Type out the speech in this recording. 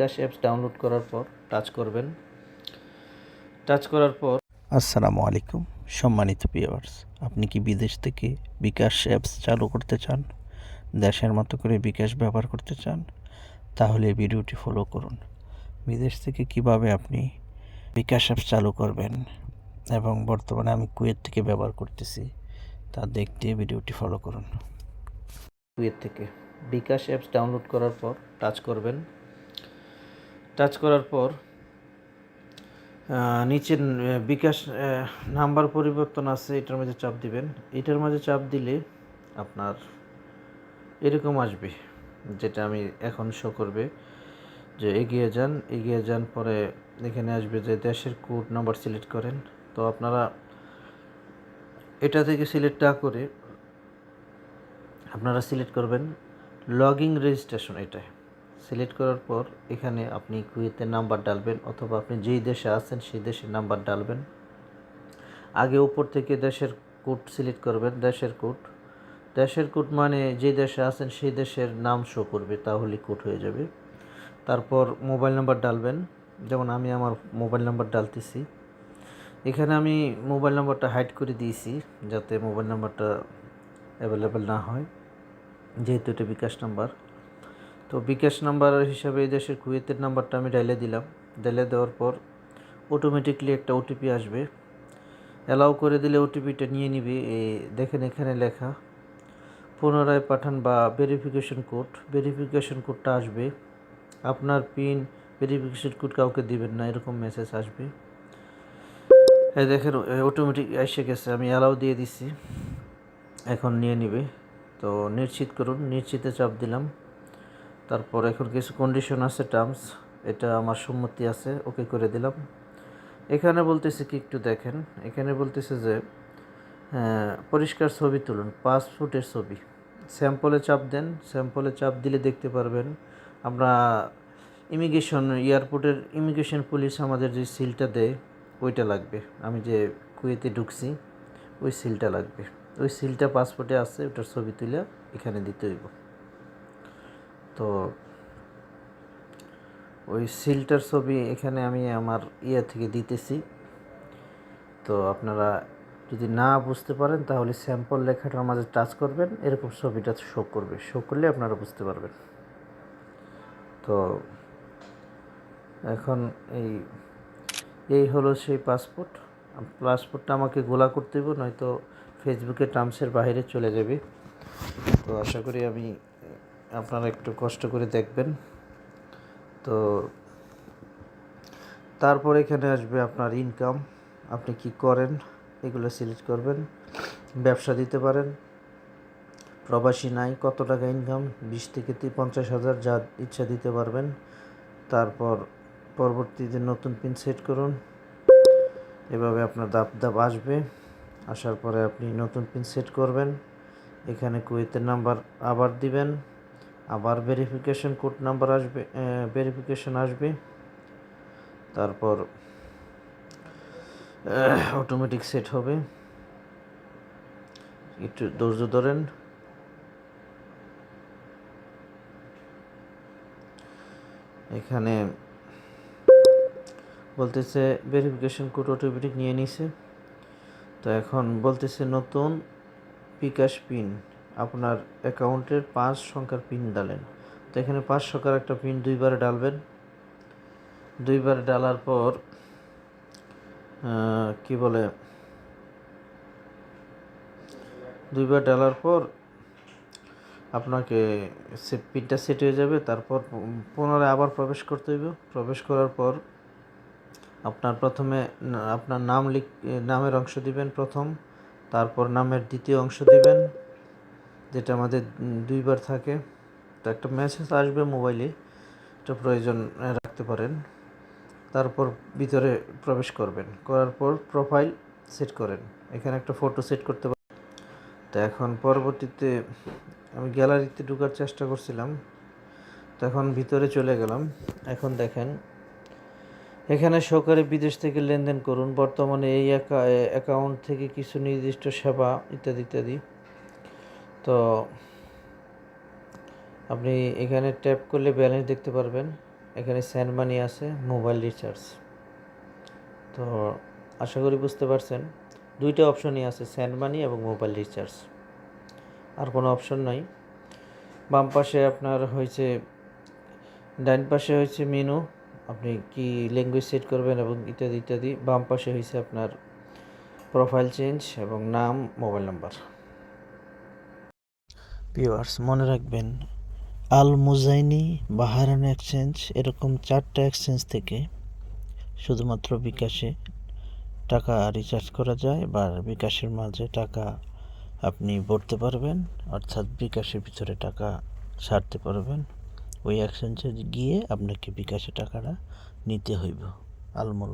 বিকাশ apps download করার পর touch করবেন। টাচ করার পর আসসালামু আলাইকুম সম্মানিত ভিউয়ার্স আপনি কি বিদেশ থেকে বিকাশ অ্যাপস চালু করতে চান? দেশের মতো করে বিকাশ ব্যবহার করতে চান? তাহলে ভিডিওটি ফলো করুন। বিদেশ থেকে কীভাবে আপনি বিকাশ অ্যাপস চালু করবেন এবং বর্তমানে আমি কুয়েত থেকে ব্যবহার করতেছি তা দেখতে ভিডিওটি ফলো করুন। কুয়েত থেকে বিকাশ অ্যাপস ডাউনলোড করার পর টাচ করবেন। টাচ করার পর আহ, নিচে বিকাশ নাম্বার পরিবর্তন আছে এটার মাঝে চাপ দিবেন। এটার মাঝে চাপ দিলে আপনার এরকম আসবে যেটা আমি এখন শো করবে যে এগিয়ে যান এগিয়ে যান পরে এখানে আসবে যে দেশের কোড নাম্বার সিলেক্ট করেন। তো আপনারা এটা থেকে সিলেক্ট না করে আপনারা সিলেক্ট করবেন লগিং রেজিস্ট্রেশন এটাই সিলেক্ট করার পর এখানে আপনি কুয়েতের নাম্বার ডালবেন অথবা আপনি যেই দেশে আছেন সেই দেশের নাম্বার ডালবেন। আগে উপর থেকে দেশের কোড সিলেক্ট করবেন, দেশের কোড। দেশের কোড মানে যে দেশে আছেন সেই দেশের নাম শো করবে, তাহলে কোড হয়ে যাবে। তারপর মোবাইল নাম্বার ডালবেন, যেমন আমি আমার মোবাইল নাম্বার ডালতেছি। এখানে আমি মোবাইল নাম্বারটা হাইড করে দিয়েছি, যাতে মোবাইল নাম্বারটা অ্যাভেলেবেল না হয়, যেহেতু এটা বিকাশ নাম্বার। তো বিকাশ নাম্বার হিসাবে এই দেশের কুয়েতের নাম্বারটা আমি ডাইলে দিলাম। ডাইলে দেওয়ার পর অটোমেটিকলি একটা ওটিপি আসবে। অ্যালাউ করে দিলে ওটিপিটা নিয়ে নিবে। দেখেন এখানে লেখা, পুনরায় পাঠান বা ভেরিফিকেশন কোড ভেরিফিকেশন কোডটা আসবে। আপনার পিন ভেরিফিকেশন কোড কাউকে দিবেন না, এরকম মেসেজ আসবে। এই দেখেন অটোমেটিক এসে গেছে। আমি অ্যালাউ দিয়ে দিছি। এখন নিয়ে নিবে। তো নিশ্চিত করুন, নিশ্চিতে চাপ দিলাম। তারপর এখন কিছু কন্ডিশন আছে টার্মস এটা আমার সম্মতি আছে ওকে করে দিলাম। এখানে বলতেছে কি একটু দেখেন এখানে বলতেছে যে হ্যাঁ, পরিষ্কার ছবি তুলুন পাসপোর্টের ছবি। স্যাম্পলে চাপ দেন স্যাম্পলে চাপ দিলে দেখতে পারবেন আমরা ইমিগ্রেশন এয়ারপোর্টের ইমিগ্রেশন পুলিশ আমাদের যে সিলটা দেয় ওইটা লাগবে। আমি যে কুয়েতে ঢুকছি ওই সিলটা লাগবে। ওই সিলটা পাসপোর্টে আছে ওটার ছবি তুলে এখানে দিতে হইব। তো ওই সিলটার ছবি এখানে আমি আমার ইয়ে থেকে দিতেছি। তো আপনারা যদি না বুঝতে পারেন, তাহলে স্যাম্পল লেখাটার মাঝে টাচ করবেন, এরকম ছবিটা শো করবে। শো করলে আপনারা বুঝতে পারবেন। তো এখন এই এই হলো সেই পাসপোর্ট পাসপোর্টটা আমাকে গোলা করতে হবে নয়তো ফেসবুকে টার্মসের বাইরে চলে যাবে। তো আশা করি আমি আপনারা একটু কষ্ট করে দেখবেন। তো তারপর এখানে আসবে আপনার ইনকাম আপনি কি করেন, এগুলো সিলেক্ট করবেন, ব্যবসা দিতে পারেন। প্রবাসী নাই, কত টাকা ইনকাম বিশ থেকে পঞ্চাশ হাজার যা ইচ্ছা দিতে পারবেন। তারপর পরবর্তীতে নতুন পিন সেট করুন। এভাবে আপনার দাপ দাপ আসবে। আসার পরে আপনি নতুন পিন সেট করবেন। এখানে কুয়েতের নাম্বার আবার দিবেন। আবার ভেরিফিকেশন কোড নাম্বার আসবে ভেরিফিকেশন আসবে। তারপর অটোমেটিক সেট হবে। একটু ধৈর্য ধরেন। এখানে বলতেছে ভেরিফিকেশন কোড অটোমেটিক নিয়ে নিছে। তো এখন বলতেছে নতুন বিকাশ পিন আপনার অ্যাকাউন্টের পাঁচ সংখ্যার পিন ডালেন। তো এখানে পাঁচ সংখ্যার একটা পিন দুইবার ডালবেন। দুইবার ডালার পর কি বলে? দুইবার ডালার পর আপনাকে সে পিনটা সেট হয়ে যাবে। তারপর পুনরায় আবার প্রবেশ করতে হইবে। প্রবেশ করার পর আপনার প্রথমে আপনার নাম লিখ নামের অংশ দিবেন প্রথম। তারপর নামের দ্বিতীয় অংশ দিবেন। যেটা আমাদের দুইবার থাকে। তো একটা মেসেজ আসবে মোবাইলে এটা প্রয়োজন রাখতে পারেন। তারপর ভিতরে প্রবেশ করবেন। করার পর প্রোফাইল সেট করেন। এখানে একটা ফটো সেট করতে পারেন। তো এখন পরবর্তীতে আমি গ্যালারিতে ঢোকার চেষ্টা করছিলাম। তো এখন ভিতরে চলে গেলাম। এখন দেখেন, এখানে সরকারি বিদেশ থেকে লেনদেন করুন। বর্তমানে এই অ্যাকাউন্ট থেকে কিছু নির্দিষ্ট সেবা, ইত্যাদি ইত্যাদি। তো আপনি এখানে ট্যাপ করলে ব্যালেন্স দেখতে পারবেন। এখানে স্যান্ড মানি আছে মোবাইল রিচার্জ তো আশা করি বুঝতে পারছেন। দুইটা অপশনই আছে স্যান্ড মানি এবং মোবাইল রিচার্জ আর কোনো অপশন নাই। বাম পাশে আপনার হয়েছে ডাইন পাশে হয়েছে মেনু আপনি কি ল্যাঙ্গুয়েজ সেট করবেন এবং ইত্যাদি ইত্যাদি। বাম পাশে হয়েছে আপনার প্রোফাইল চেঞ্জ এবং নাম মোবাইল নাম্বার ভিউয়ার্স মনে রাখবেন আল মুজাইনি বাহারান এক্সচেঞ্জ এরকম চারটা এক্সচেঞ্জ থেকে শুধুমাত্র বিকাশে টাকা রিচার্জ করা যায় বা বিকাশের মাঝে টাকা আপনি ভরতে পারবেন, অর্থাৎ বিকাশের ভিতরে টাকা ছাড়তে পারবেন। ওই এক্সচেঞ্জে গিয়ে আপনাকে বিকাশে টাকাটা নিতে হইব, আলমুল